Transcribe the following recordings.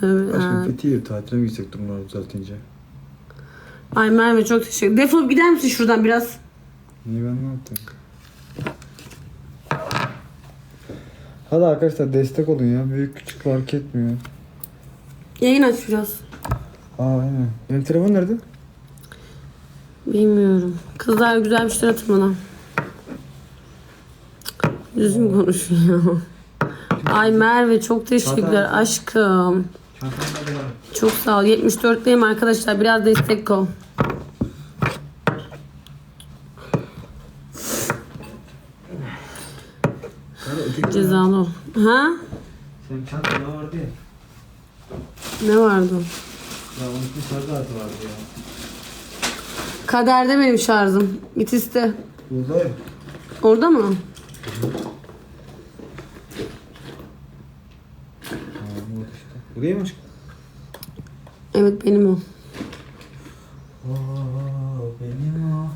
Tövbe. Aşkım ha. Fethiye tatile mi gitsek durumları düzeltince? Ay Merve çok teşekkür Defolup gider misin şuradan biraz? Niye ben ne yaptım? Hadi arkadaşlar destek olun ya. Büyük küçük fark etmiyor. Yayın aç biraz. Aa aynen. Benim telefon nerede? Bilmiyorum. Kızlar güzel bir şeyler atın bana. Düzgün konuşun ya. Ay Merve çok teşekkürler aşkım. Çok sağ ol. 74'teyim arkadaşlar. Biraz destek ol. Cezalı ol. Ha? Senin çantanda vardı ya. Ne vardı? Ya onun bir artı vardı ya. Kaderde benim şarjım. Git iste. Buradayım. Orada mı? Tamam işte. Buraya mı aşkım? Evet benim o. Oo, benim o.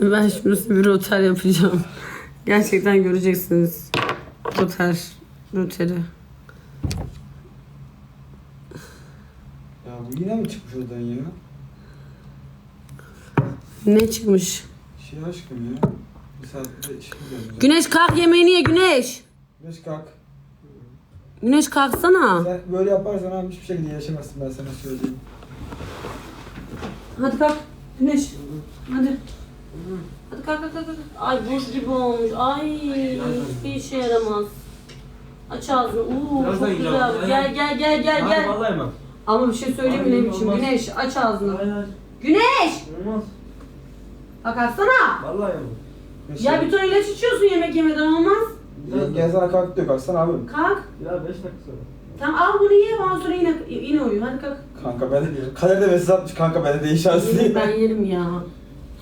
Ben şimdi size bir roter yapacağım. Gerçekten göreceksiniz. Roter. Roteri. Ya bu yine mi çıkmış oradan ya? Ne çıkmış? Şey aşkım ya. Bir saatte şey geldi. Güneş kalk yemeğini ye Güneş. Güneş kalk. Güneş kalksana. Sen böyle yaparsan abi hiçbir şekilde yaşamazsın ben sana söyleyeyim. Hadi kalk. Güneş. Hadi. Hadi kalk kalk kalk. kalk. Ay buz gibi olmuş. Ay hiçbir işe yaramaz. Aç ağzını. Uuu çok güzel. Gel gel gel gel gel. vallahi yemem. Ama bir şey söyleyeyim mi olmaz. Güneş aç ağzını. Hayır hayır. Güneş! Olmaz. Bak açsana. Vallahi. Güneş Ya bir ton ilaç içiyorsun yemek yemeden olmaz. Gel, gel sana kalk diyor kalksana abi. Kalk. Ya 5 dakika sonra. Tamam al bunu ye ondan sonra yine, yine uyu. Hadi kalk. Kanka ben de kaderde mesaj atmış kanka ben de değişen Yerim, ben yerim ya.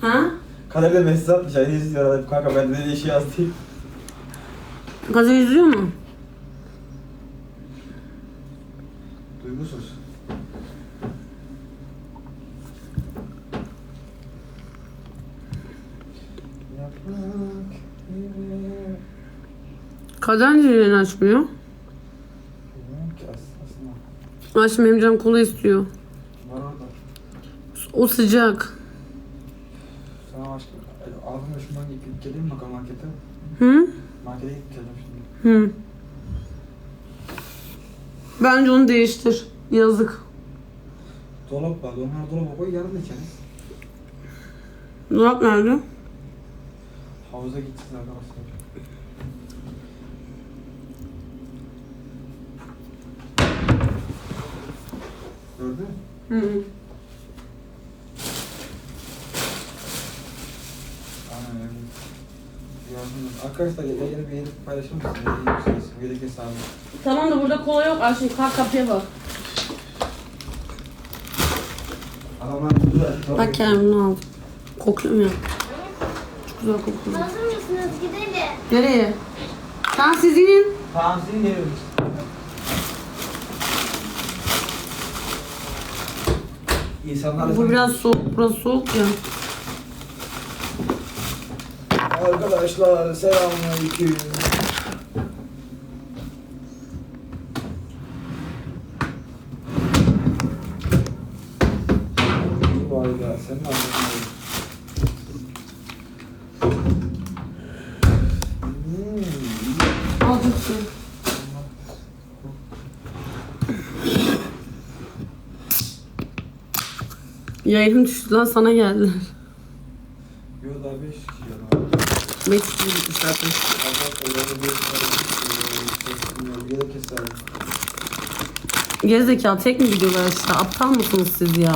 Ha? Kaderde mesaj atmış yani izliyor kanka ben de değişi yaz değil. Gaza yüzüyor mu? Duygusuz. Yaprak gibi. Kader niye açmıyor? Aşkım benim canım kola istiyor. Var orada. O sıcak. Sana başka abimle şundan gidip geleyim mi bakalım markete? Hı? Markete gidip geleceğim şimdi. Hı. Bence onu değiştir. Yazık. Dolap var. Onlar dolaba koy yarın içeriz. Dolap nerede? Havuza gideceğiz arkadaşlar. Gördün mü? Hı hı. Aynen öyle. Gördünüz. Arkadaşlar yayını beğenip paylaşır mısınız? Yükselsin. Yedek hesabı. Tamam da burada kola yok. Aşkım kalk kapıya bak. Adamlar burada. Bak kendini aldım. Kokuyor mu ya? Çok güzel kokuyor. Hazır mısınız? Gidelim. Nereye? Sen siz inin. Tamam sizin yeriniz. İnsanlar Bu biraz soğuk. Burası soğuk ya. Arkadaşlar selamünaleyküm. Yayınım düştü lan sana geldiler. Yo daha 5 kişi ya. Meksika gitmiş zaten. Gerizekalı tek mi gidiyorlar aşağı? Aptal mısınız siz ya?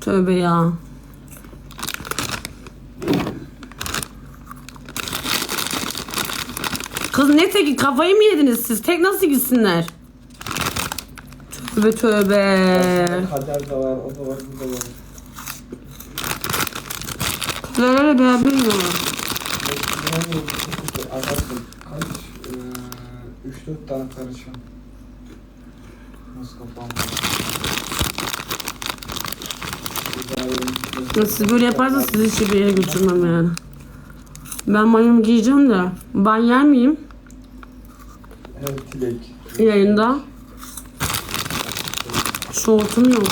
Tövbe ya. Kız ne teki kafayı mı yediniz siz? Tek nasıl gitsinler? Tövbe tövbe. Kader de var, o da var, bu da var. Kızlarla beraber yiyorlar. Arkadaşlar kaç? 3-4 tane karışım. Nasıl Güzel. Siz böyle yaparsanız sizi hiçbir yere götürmem yani. Ben mayomu giyeceğim de. Ben yer miyim Evet Tilek. yayında? Şortum yok.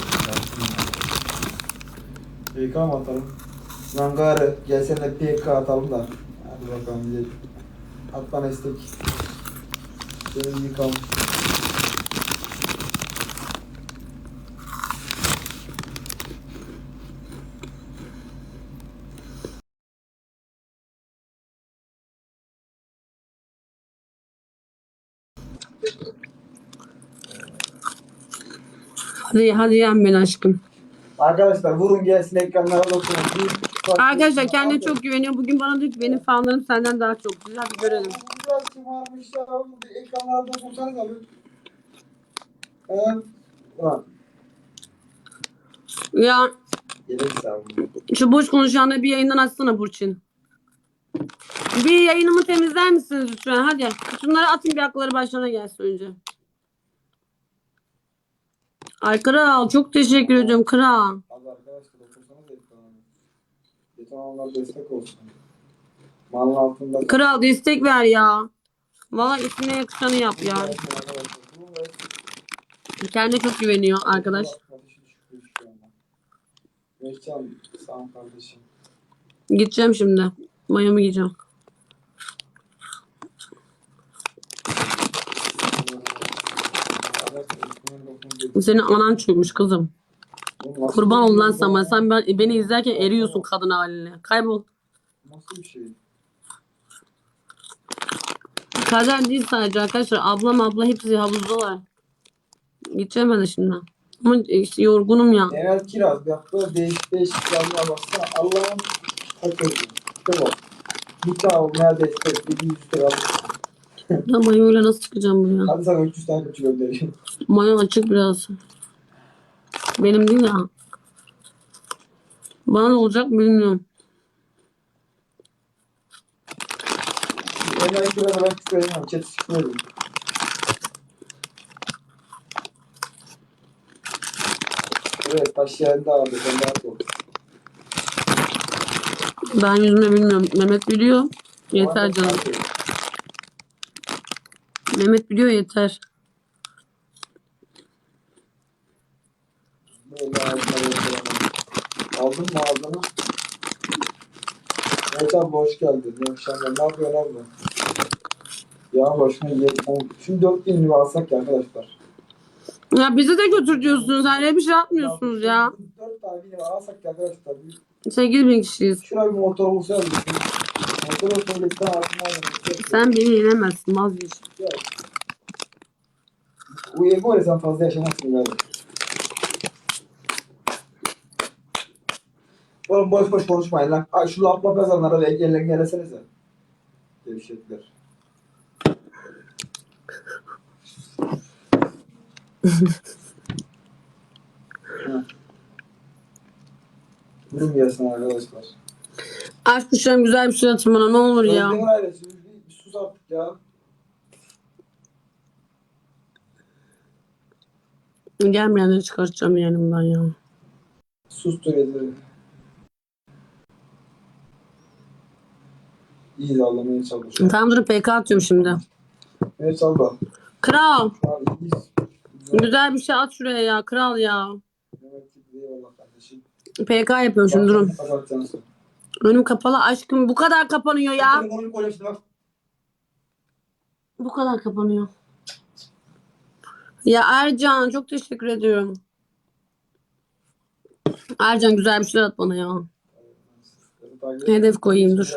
PK mı atalım? Nangarı gelsene PK atalım da. Hadi bakalım gidelim. At bana istek. Seni yıkalım. Hadi hadi yen beni aşkım. Arkadaşlar vurun gelsin ekranlara dokunun. Arkadaşlar kendine çok güveniyor. Bugün bana diyor ki benim fanlarım senden daha çok güzel. Hadi görelim. Biraz şımarmış ya. Ekranlara dokunsanız abi. Evet. Ulan. Ya Gerek şu boş konuşanları bir yayından açsana Burçin. Bir yayınımı temizler misiniz lütfen? Hadi. Şunları atın bir akları başlarına gelsin önce. Ay kral çok teşekkür ediyorum kral. Hadi arkadaşlar okursanız ekrana. Lütfen onlar destek olsun. Malın altında. Kral destek ver ya. Valla ismine yakışanı yap ya. Kendine çok güveniyor arkadaş. Sağ kardeşim. Gideceğim şimdi. Mayomu giyeceğim. Senin anan çökmüş kızım. Kurban ol lan sana. Sen ben, beni izlerken eriyorsun kadın haline. Kaybol. Nasıl bir şey? Kader değil sadece arkadaşlar. Ablam abla hepsi havuzdalar. Gideceğim ben de şimdi. Ama işte yorgunum ya. Genel kiraz yaptığı değişik değişik yanına baksana. Allah'ın hak ediyor. Bir tane olmaya destek. Bir yüz lira. Ben mayoyla nasıl çıkacağım buraya? Hadi sana 300 tane küçük göndereyim. Mayo açık biraz. Benim değil ya. Bana ne olacak bilmiyorum. Genel kirazı ben çıkarayım. Chat çıkmıyorum. Evet taş yerinde abi. Sen rahat ol. Ben yüzme bilmiyorum. Mehmet biliyor. Yeter canım. Mehmet biliyor yeter. Aldın mı ağzını? Evet abi hoş geldin. İyi akşamlar. Ne yapıyorsun abi? Ya hoşuna gidelim. Şimdi 4000 lira alsak ya arkadaşlar. Ya bizi de götür diyorsunuz. Hani bir şey yapmıyorsunuz ya. 4 tane alsak ya arkadaşlar. Bir- 8 bin kişiyiz. Şuraya bir motor bulsa Sen beni yenemezsin vazgeç. İle sen fazla yaşamazsın galiba. Oğlum boş boş konuşmayın lan. Ay şu lafla kazanlara ve gelin gelesenize. Gevşekler. Durum gelsin arkadaşlar. Aşk kuşlarım güzel bir şey atın bana ne olur ya. Özdemir ailesi bir, bir sus artık ya. Gelmeyenleri çıkartacağım yanımdan ya. Sustur yeter. İyi ağlamaya çalışıyor. Tamam dur PK atıyorum şimdi. Evet abla. Kral. Abi iyiyiz. Güzel. Güzel bir şey at şuraya ya. Kral ya. Evet, eyvallah kardeşim. PK yapıyorum şimdi durun. Cansın. Önüm kapalı aşkım. Bu kadar kapanıyor ya. Telefonunu koyayım şimdi bak. Bu kadar kapanıyor. Ya Ercan çok teşekkür ediyorum. Ercan güzel bir şey at bana ya. Hedef koyayım, dur.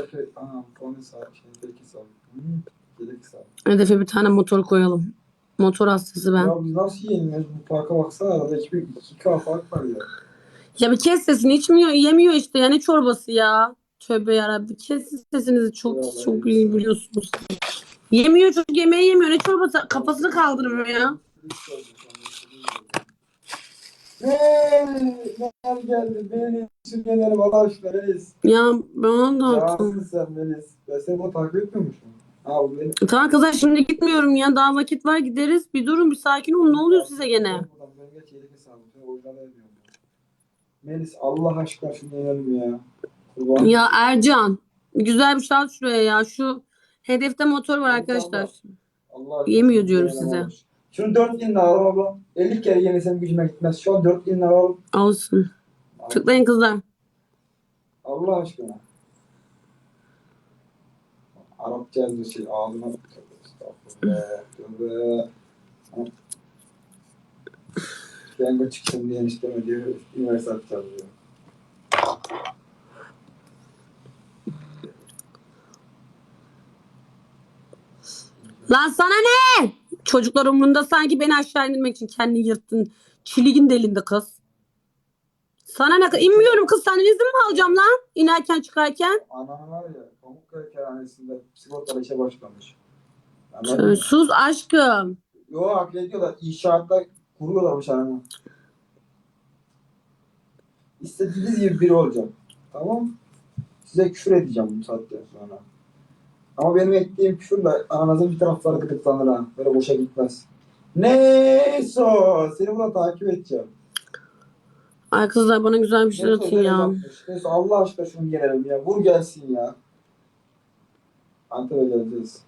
Hedefe bir tane motor koyalım. Motor hastası ben. Ya biz nasıl yeniliyoruz bu parka baksana arada 2 2K fark var ya. Ya bir kes sesini içmiyor, yemiyor işte. Yani çorbası ya. Tövbe yarabbim. Kes sesinizi çok çok iyi biliyorsunuz. Yemiyor çocuk yemeği yemiyor. Ne çorbası kafasını kaldırmıyor ya. Eee, neler geldi beni sürgünlerim Allah aşkına reis. Ya ben onu da Cansın sen Melis. Ben seni bunu takip etmiyormuşum. Al beni. Tamam kızlar şimdi gitmiyorum ya. Daha vakit var gideriz. Bir durun bir sakin olun. Ne oluyor size gene? Ben geç yedek hesabı. Ben orijinal ediyorum. Melis Allah aşkına şunu yenelim ya. Kurban. Ya Ercan. Güzel bir şey al şuraya ya. Şu hedefte motor var arkadaşlar. Allah aşkına Yemiyor şunu diyorum yenelim size. olur. Şunu 4 yılını alalım abla. 50 kere yenesem gücüme gitmez. Şu an 4 yılını alalım. Olsun. Tıklayın kızlar. Allah aşkına. Arapça yazıyor şey ağzıma. Estağfurullah. Tövbe. Piyango çıksın diye enişteme diyor. Üniversite diyor. Lan sana ne? Çocuklar umrunda sanki beni aşağı indirmek için kendini yırttın. Çiligin delindi kız. Sana ne? İnmiyorum kız. Senden izin mi alacağım lan? İnerken çıkarken. Anam var ya Pamukkale Kerhanesi'nde sigortalı işe başlamış. Yani Sus aşkım. Yo hak ediyorlar. İnşaatta kuruyorlarmış anamı. İstediğiniz gibi biri olacağım. Tamam Size küfür edeceğim bu saatten sonra. Ama benim ettiğim küfürle ananızın bir tarafları gıdıklanır ha. Böyle boşa gitmez. Neyse. Seni buradan takip edeceğim. Ay kızlar bana güzel bir şey Neyse, atın ya. yapmış. Neyse Allah aşkına şunu yenelim ya. Vur gelsin ya. Antep'e geleceğiz.